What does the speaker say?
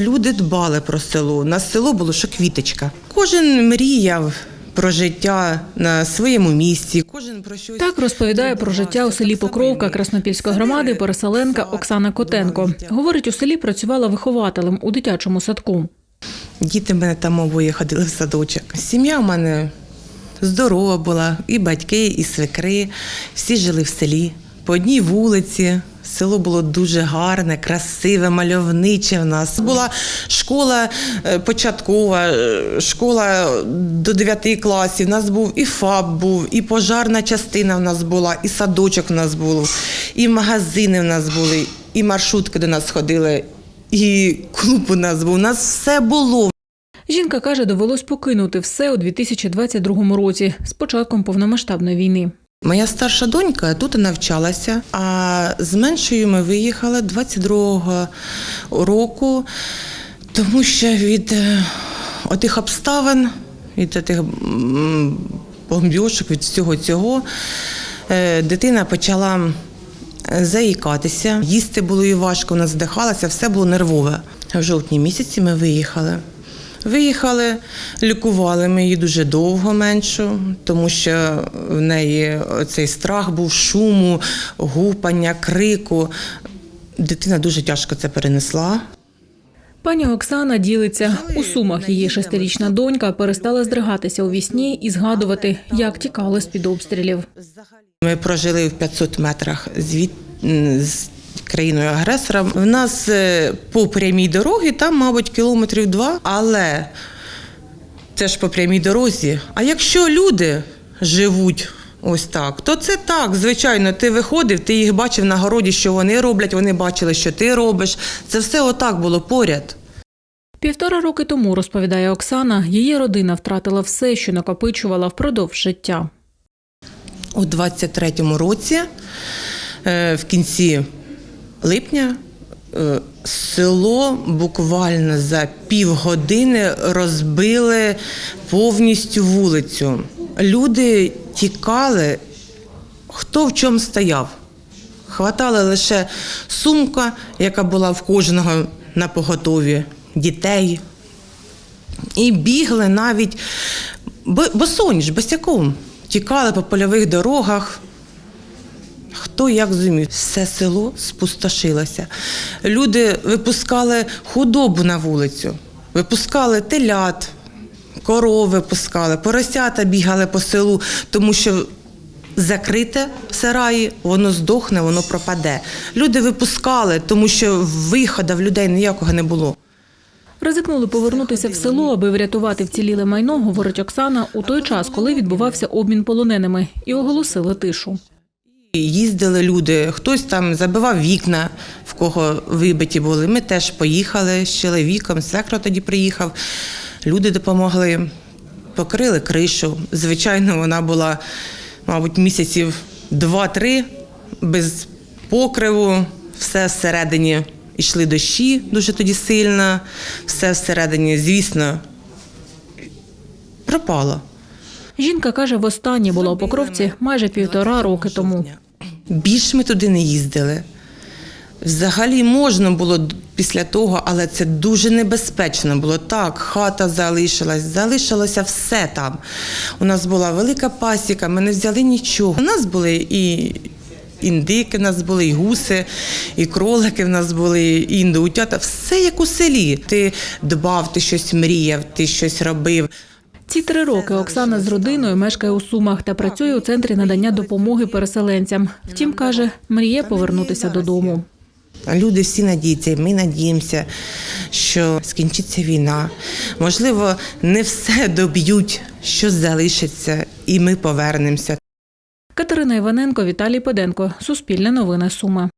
Люди дбали про село. У нас село було що квіточка. Кожен мріяв про життя на своєму місці. Кожен про щось Так розповідає про життя у селі Покровка Краснопільської громади переселенка Оксана Котенко. Говорить, у селі працювала вихователем у дитячому садку. Діти мене там обоє ходили в садочок. Сім'я в мене здорова була, і батьки, і свекри. Всі жили в селі по одній вулиці. Село було дуже гарне, красиве, мальовниче в нас. Була школа е, початкова, е, школа до 9 класів. У нас був і ФАП був, і пожарна частина в нас була, і садочок в нас був, і магазини в нас були, і маршрутки до нас ходили, і клуб у нас був. У нас все було. Жінка каже, довелось покинути все у 2022 році з початком повномасштабної війни. Моя старша донька тут і навчалася, а з меншою ми виїхали 22-го року, тому що від е, отих обставин, від тих бомбьошок, від всього цього, е, дитина почала заїкатися. Їсти було і важко, вона здихалася, все було нервове. В жовтні місяці ми виїхали. Виїхали, лікували ми її дуже довго меншу, тому що в неї цей страх був шуму, гупання, крику. Дитина дуже тяжко це перенесла. Пані Оксана ділиться у сумах. Її шестирічна донька перестала здригатися у вісні і згадувати, як тікали з під обстрілів. Ми прожили в 500 метрах звід м, з країною агресором. В нас е, по прямій дорогі там, мабуть, кілометрів два, але це ж по прямій дорозі. А якщо люди живуть ось так, то це так. Звичайно, ти виходив, ти їх бачив на городі, що вони роблять, вони бачили, що ти робиш. Це все отак було поряд. Півтора роки тому, розповідає Оксана, її родина втратила все, що накопичувала впродовж життя. У 23-му році, е, в кінці липня, е, село буквально за півгодини розбили повністю вулицю. Люди тікали, хто в чому стояв. Хватала лише сумка, яка була в кожного на поготові, дітей. І бігли навіть бо- босоніж, босяком. Тікали по польових дорогах. Хто як зумів. Все село спустошилося. Люди випускали худобу на вулицю, випускали телят, коров випускали, поросята бігали по селу, тому що закрите в сараї, воно здохне, воно пропаде. Люди випускали, тому що виходу в людей ніякого не було. Ризикнули повернутися в село, аби врятувати вціліле майно, говорить Оксана, у той час, коли відбувався обмін полоненими, і оголосили тишу. Їздили люди, хтось там забивав вікна, в кого вибиті були. Ми теж поїхали з чоловіком, свекро тоді приїхав. Люди допомогли, покрили кришу. Звичайно, вона була, мабуть, місяців два-три без покриву, все всередині. Йшли дощі дуже тоді сильно, все всередині, звісно, пропало. Жінка каже, востаннє була у Покровці майже півтора роки тому. Більш ми туди не їздили. Взагалі можна було після того, але це дуже небезпечно було. Так, хата залишилась, залишилося все там. У нас була велика пасіка, ми не взяли нічого. У нас були і індики, у нас були, і гуси, і кролики в нас були, і індоутята. Все як у селі. Ти дбав, ти щось мріяв, ти щось робив. Ці три роки Оксана з родиною мешкає у Сумах та працює у центрі надання допомоги переселенцям. Втім, каже, мріє повернутися додому. Люди всі надіються, ми надіємося, що скінчиться війна. Можливо, не все доб'ють, що залишиться, і ми повернемося. Катерина Іваненко, Віталій Педенко. Суспільне новини Суми.